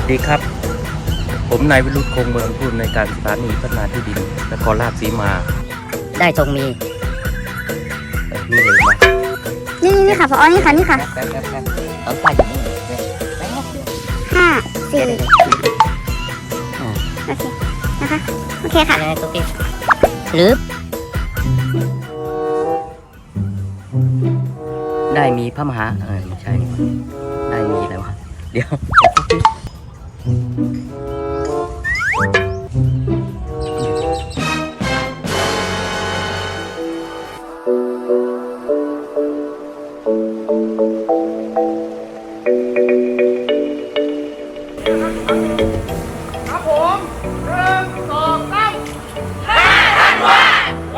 สวัสดีครับ ผมนายวิรุธคงเมืองผู้ในวยการสถานีพัฒนาที่ดินนครราชสีมา ได้ทรงมีเอ้ยนี่เลยวะนี่นี่นี่ค่ะพอนี่ค่ะนี่ค่ะแป๊บแป๊บแป๊บต้องใส่อย่างนี้เลยห้าสี่เดี๋ยวโอเคนะคะโอเคค่ะแล้วตุ๊กติ๊กหรือได้มีพระมหาเออไม่ใช่นี่หว่าได้มีอะไรวะเดี๋ยว ครับผมหนึ่งสองสามห้าธันวา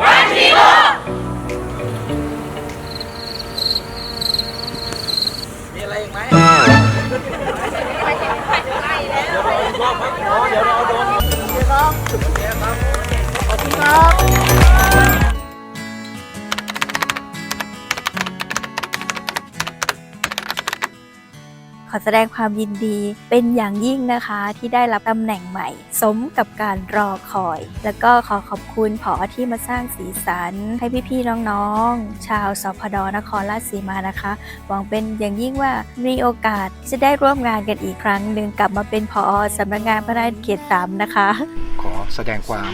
วันที่โกมีอะไรไหม ขอแสดงความยินดีเป็นอย่างยิ่งนะคะที่ได้รับตำแหน่งใหม่ สมกับการรอคอย แล้วก็ขอขอบคุณผอที่มาสร้างสีสัน ให้พี่ๆน้องๆ ชาวสพดนครราชสีมานะคะ หวังเป็นอย่างยิ่งว่ามีโอกาสที่จะได้ร่วมงานกันอีกครั้งหนึ่งกลับมาเป็นผอสำนักงานพระราชเขตสามนะคะ ขอแสดงความ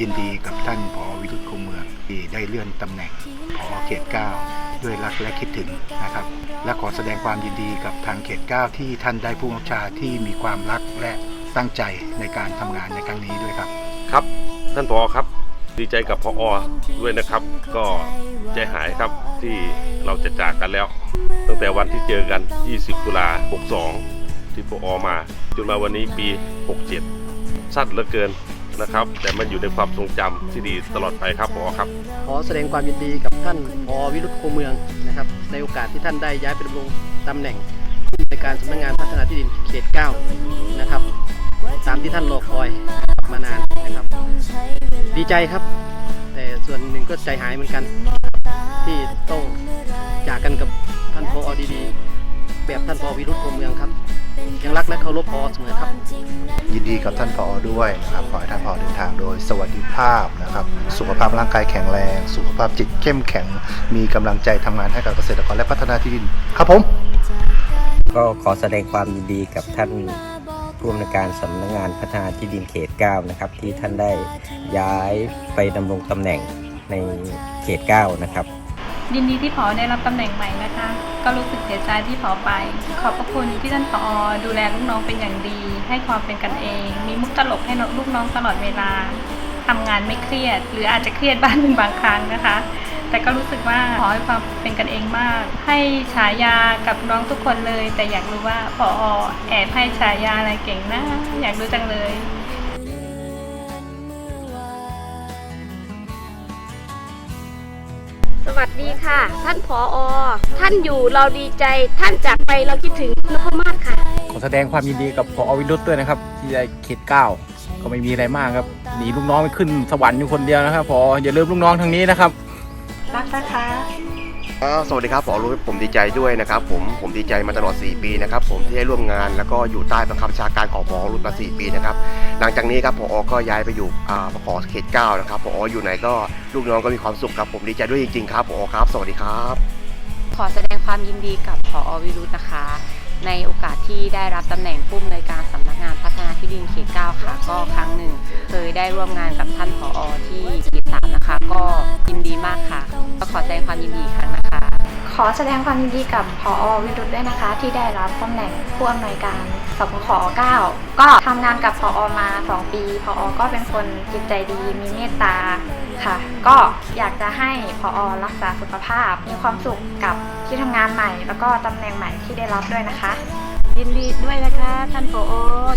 ยินดีกับท่านผอวิรุธคงเมืองที่ได้เลื่อนตำแหน่งผอเขต9 ด้วยรักและคิดถึงนะครับ และขอแสดงความยินดีกับทางเขต 9 ที่ท่านได้ผู้บัญชาที่มีความรักและตั้งใจในการทำงานในครั้งนี้ด้วยครับ ครับท่านผอครับดีใจกับพอด้วยนะครับ ก็ใจหายครับที่เราจะจากกันแล้ว ตั้งแต่วันที่เจอกัน 20 ตุลา62 ที่พอมา จนมาวันนี้ปี 67สั้นเหลือเกิน นะครับ แต่มันอยู่ในความทรงจำที่ดีตลอดไปครับพอครับ ขอแสดงความยินดีกับท่านพอวิรุธโคเมืองนะครับ ในโอกาสที่ท่านได้ย้ายไปดำรงตำแหน่งผู้ในวยการสำนักงานพัฒนาที่ดินเขต 9 นะครับ ตามที่ท่านรอคอยมานานนะครับ ดีใจครับ แต่ส่วนหนึ่งก็ใจหายเหมือนกัน ที่ต้องจากกันกับท่านพอดีๆแบบท่านพอวิรุธโคเมืองครับ ยังรักและเคารพพอเสมอครับ ยินดีกับท่านผอด้วยนะครับ ขอให้ท่านผอเดินทางโดยสวัสดิภาพนะครับ สุขภาพร่างกายแข็งแรง สุขภาพจิตเข้มแข็ง มีกำลังใจทำงานให้กับเกษตรกรและพัฒนาที่ดินครับผม ก็ขอแสดงความยินดีกับท่านผู้อำนวยการสำนักงานพัฒนาที่ดินเขต 9 นะครับ ที่ท่านได้ย้ายไปดำรงตำแหน่งในเขต 9 นะครับ ยินดีที่ผอได้รับตำแหน่งใหม่นะคะ ก็รู้สึกเสียใจที่ผอไป ขอบพระคุณที่ท่านผอดูแลลูกน้องเป็นอย่างดี ให้ความเป็นกันเอง มีมุกตลกให้ลูกน้องตลอดเวลาทำงานไม่เครียด หรืออาจจะเครียดบ้างเป็นบางครั้งนะคะ แต่ก็รู้สึกว่าผอให้ความเป็นกันเองมาก ให้ฉายากับน้องทุกคนเลย แต่อยากรู้ว่าผอแอบให้ฉายาอะไรเก่งนะ อยากรู้จังเลย สวัสดีค่ะ ท่านผออท่านอยู่เราดีใจ ท่านจากไปเราคิดถึงนพมาศค่ะ ขอแสดงความยินดีกับพอวิรุธด้วยนะครับ ที่ได้เขตเก้าก็ไม่มีอะไรมากครับหนีลูกน้องไปขึ้นสวรรค์อยู่คนเดียวนะครับพออย่าลืมลูกน้องทางนี้นะครับรักนะคะอ่า สวัสดีครับผอรู้ผมดีใจด้วยนะครับผมผมดีใจมาตลอด 4 ปีนะครับผมที่ได้ร่วมงานแล้วก็อยู่ใต้บังคับบัญชาการของผอรุ่นมา 4 ปีนะครับหลังจากนี้ครับผอก็ย้ายไปอยู่อ่าผอเขต9นะครับผออยู่ไหนก็ลูกน้องก็มีความสุขครับผมดีใจด้วยจริงๆครับผอครับสวัสดีครับ ขอแสดงความยินดีกับผอวิรุธนะคะ ในโอกาสที่ได้รับตำแหน่งผู้อำนวยการสำ ที่ดินเขต9ค่ะ ก็ครั้งหนึ่งเคยได้ร่วมงานกับท่านผอที่เขต3นะคะ ก็ยินดีมากค่ะ ก็ขอแสดงความยินดีอีกครั้งนะคะ ขอแสดงความยินดีกับพอวิรุธด้วยนะคะ ที่ได้รับตำแหน่งผู้อำนวยการสพข9ก็ทำงานกับพอมา 2 ปีพอก็เป็นคนจิตใจดีมีเมตตาค่ะ ก็อยากจะให้พอรักษาสุขภาพ มีความสุขกับที่ทำงานใหม่ แล้วก็ตำแหน่งใหม่ที่ได้รับด้วยนะคะ ยินดีด้วยนะคะ ท่านผอ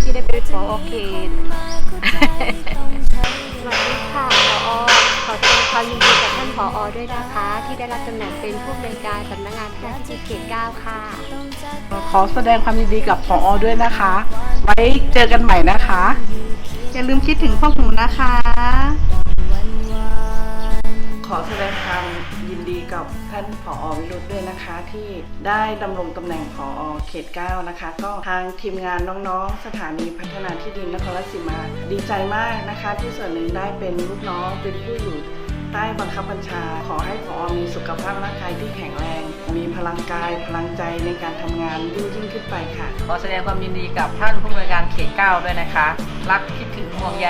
ที่ได้เป็นผอเขตสวัสดีค่ะผอขอแสดงความยินดีกับท่านผอด้วยนะคะ ที่ได้รับตำแหน่งเป็นผู้อำนวยการสำนักงานพัฒนาที่เขต9ค่ะ ขอแสดงความยินดีกับผอด้วยนะคะ ไว้เจอกันใหม่นะคะ อย่าลืมคิดถึงพวกหนูนะคะ ขอแสดงความ กับท่านผอวิรุธด้วยนะคะที่ได้ดำรงตำแหน่งผอเขต 9 นะคะ ก็ทางทีมงานน้องๆ สถานีพัฒนาที่ดินนครราชสีมา ดีใจมากนะคะที่ส่วนหนึ่งได้เป็นลูกน้องเป็นผู้อยู่ใต้บังคับบัญชา ขอให้ผอมีสุขภาพร่างกายที่แข็งแรง มีพลังกายพลังใจในการทำงานยิ่งยิ่งขึ้นไปค่ะ ขอแสดงความยินดีกับท่านผู้อำนวยการเขตเก้าด้วยนะคะ รักคิดถึงห่วงใย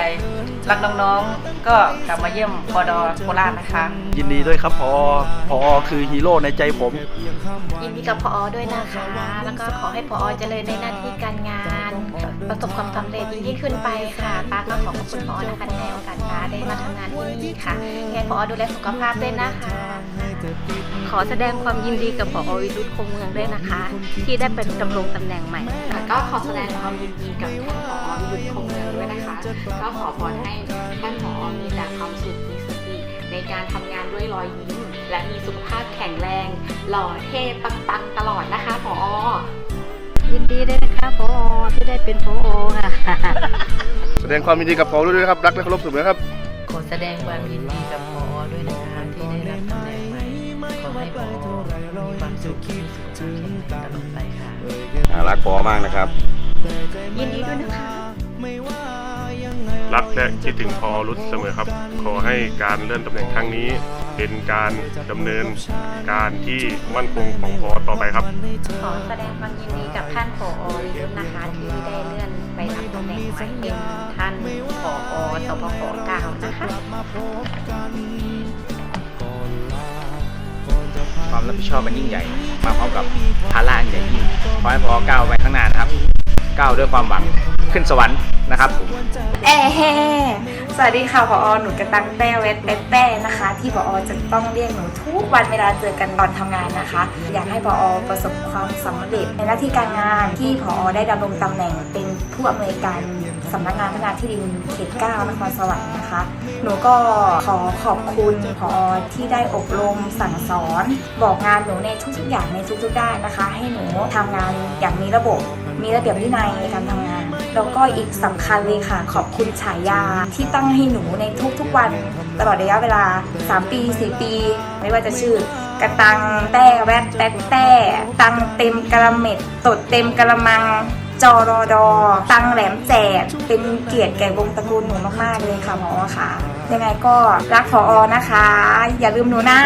รักน้องๆก็กลับมาเยี่ยมพอดอโคราชนะคะ ยินดีด้วยครับพอพอคือฮีโร่ในใจผม ยินดีกับพอด้วยนะคะ แล้วก็ขอให้พอเจริญในหน้าที่การงาน ประสบความสำเร็จยิ่งขึ้นไปค่ะป้าก็ขอขอบคุณพอนะคะที่ให้โอกาสป้าได้มาทำงานที่นี่ค่ะยังไงพอดูแลสุขภาพด้วยนะคะ ขอแสดงความยินดีกับผอวิรุธคงเมืองด้วยนะคะ ที่ได้เป็นดำรงตำแหน่งใหม่ก็ขอแสดงความยินดีกับท่านผอวิรุธคงเมืองด้วยนะคะก็ขอพรให้ท่านผอมีแต่ความสุขมีสติในการทำงานด้วยรอยยิ้มและมีสุขภาพแข็งแรง หล่อเท่ปังๆตลอดนะคะผอยินดีด้วย นะคะพอที่ได้เป็นพอค่ะแสดงความยินดีกับพอด้วยนะครับ รักและเคารพเสมอครับ ขอแสดงความยินดีกับพอด้วยนะคะที่ได้รับตำแหน่งใหม่ขอให้พอมีความสุขมีสุขภาพแข็งแรงตลอดไปค่ะรักพอมากนะครับ ยินดีด้วยนะคะ รักและคิดถึงพอรุษเสมอครับ ขอให้การเลื่อนตำแหน่งครั้งนี้ เป็นการดำเนินการที่มั่นคงของพอต่อไปครับ ขอแสดงความยินดีกับท่านผอวิรุธนะคะที่ได้เลื่อนไปรับตำแหน่งใหม่เป็นท่านผอสพขเก้านะคะความรับผิดชอบมันยิ่งใหญ่ มาพร้อมกับภาระอันใหญ่ยิ่งขอให้พอก้าวไปข้างหน้านะครับก้าวด้วยความหวัง ขึ้นสวรรค์นะครับเอ้เฮสวัสดีค่ะพออหนูกระตังแต้เวทเป๊ะแป้นะคะ ที่พออจะต้องเรียกหนูทุกวันเวลาเจอกันตอนทำงานนะคะ อยากให้พออประสบความสำเร็จในหน้าที่การงานที่พออได้ดำรงตำแหน่งเป็นผู้อำนวยการสำนักงานพัฒนาที่ดินเขต9นครสวรรค์นะคะ หนูก็ขอขอบคุณพอที่ได้อบรมสั่งสอน บอกงานหนูในทุกๆอย่างในทุกๆด้านนะคะ ให้หนูทำงานอย่างมีระบบ มีระเบียบวินัยในการทำงาน แล้วก็อีกสำคัญเลยค่ะ ขอบคุณฉายาที่ตั้งให้หนูในทุกๆวัน ตลอดระยะเวลา 3 ปี 4 ปี ไม่ว่าจะชื่อกระตังแต้แวดแต๊ดแต้ตังเต็มกระเม็ดตดเต็มกระมังจอรอดอ ตังแหลมแจก เป็นเกียรติแก่วงตระกูลหนูมาก ๆ เลยค่ะหมอค่ะ ยังไงก็รักพออนะคะ อย่าลืมหนูนะ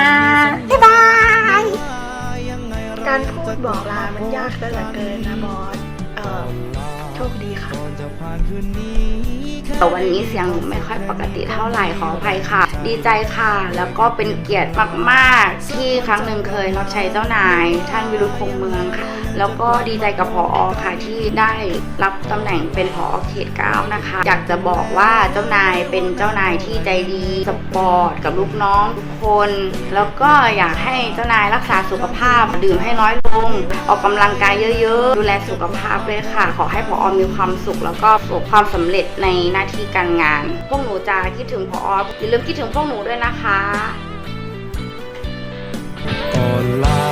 บ๊ายบาย การพูดบอกลามันยากเหลือเกินนะบอส เออ โชคดีค่ะ แต่วันนี้เสียงหนูไม่ค่อยปกติเท่าไหร่ขออภัยค่ะ ดีใจค่ะ แล้วก็เป็นเกียรติมาก ๆ ที่ครั้งหนึ่งเคยรับใช้เจ้านาย ท่านวิรุธคงเมืองค่ะ แล้วก็ดีใจกับพออค่ะที่ได้รับตำแหน่งเป็นพอเขตเก้านะคะ อยากจะบอกว่าเจ้านายเป็นเจ้านายที่ใจดีสปอร์ตกับลูกน้องทุกคน แล้วก็อยากให้เจ้านายรักษาสุขภาพ ดื่มให้น้อยลง ออกกำลังกายเยอะๆ ดูแลสุขภาพด้วยค่ะ ขอให้พออมีความสุข แล้วก็ประสบความสำเร็จในหน้าที่การงาน พวกหนูจะคิดถึงพออย่าลืมคิดถึงพวกหนูด้วยนะคะก่อนลาบอ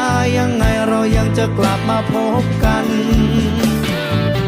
จะกลับมาพบกัน